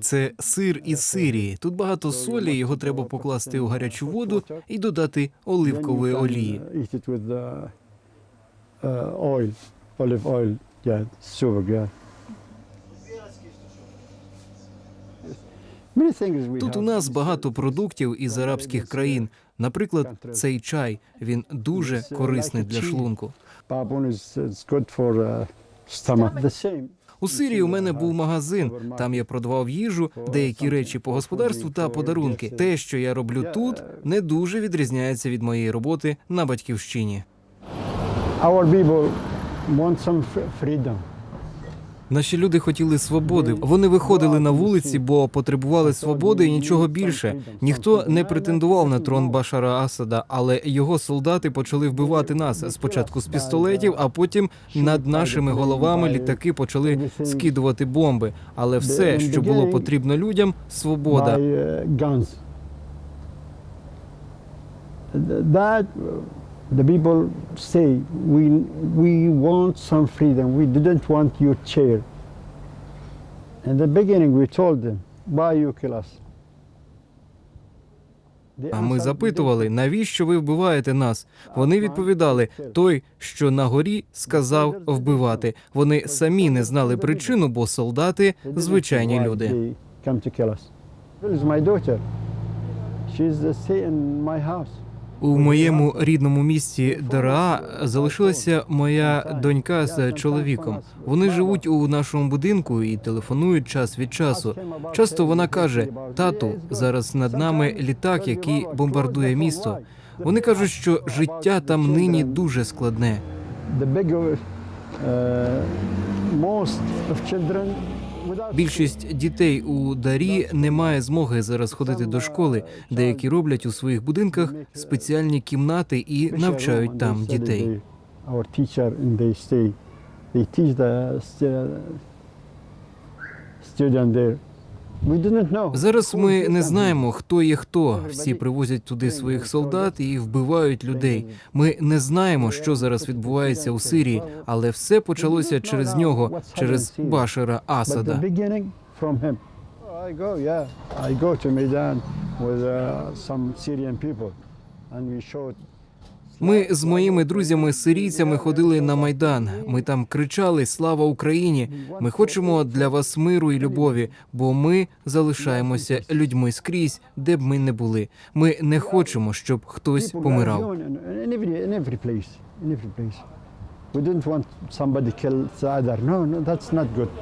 Це сир із Сирії. Тут багато солі, його треба покласти у гарячу воду і додати оливкової олії. Uh, uh, we Тут у нас багато продуктів із арабських країн. Наприклад, цей чай він дуже корисний для шлунку. У Сирії у мене був магазин. Там я продавав їжу, деякі речі по господарству та подарунки. Те, що я роблю тут, не дуже відрізняється від моєї роботи на батьківщині. Our people want some fr- freedom. Наші люди хотіли свободи. Вони виходили на вулиці, бо потребували свободи і нічого більше. Ніхто не претендував на трон Башара Асада, але його солдати почали вбивати нас спочатку з пістолетів, а потім над нашими головами літаки почали скидувати бомби. Але все, що було потрібно людям, свобода. Uh, uh, the people say we we want some freedom. We didn't want your chair. In the beginning, we told them, "Why you kill us?" They А ми запитували, навіщо ви вбиваєте нас? Вони відповідали: той, що на горі, сказав вбивати. Вони самі не знали причину, бо солдати звичайні люди. They come to kill us. This is my daughter. She's uh, stay in my house. У моєму рідному місті Дара залишилася моя донька з чоловіком. Вони живуть у нашому будинку і телефонують час від часу. Часто вона каже: тату, зараз над нами літак, який бомбардує місто. Вони кажуть, що життя там нині дуже складне. Uh, Більшість дітей у Дарі не має змоги зараз ходити до школи. Деякі роблять у своїх будинках спеціальні кімнати і навчають там дітей. student there. Зараз ми не знаємо, хто є хто. Всі привозять туди своїх солдат і вбивають людей. Ми не знаємо, що зараз відбувається у Сирії, але все почалося через нього, через Башара Асада. I go, to Maidan with uh, some Syrian people, and we showed. Ми з моїми друзями-сирійцями ходили на майдан. Ми там кричали Слава Україні! Ми хочемо для вас миру і любові, бо ми залишаємося людьми скрізь, де б ми не були. Ми не хочемо, щоб хтось помирав.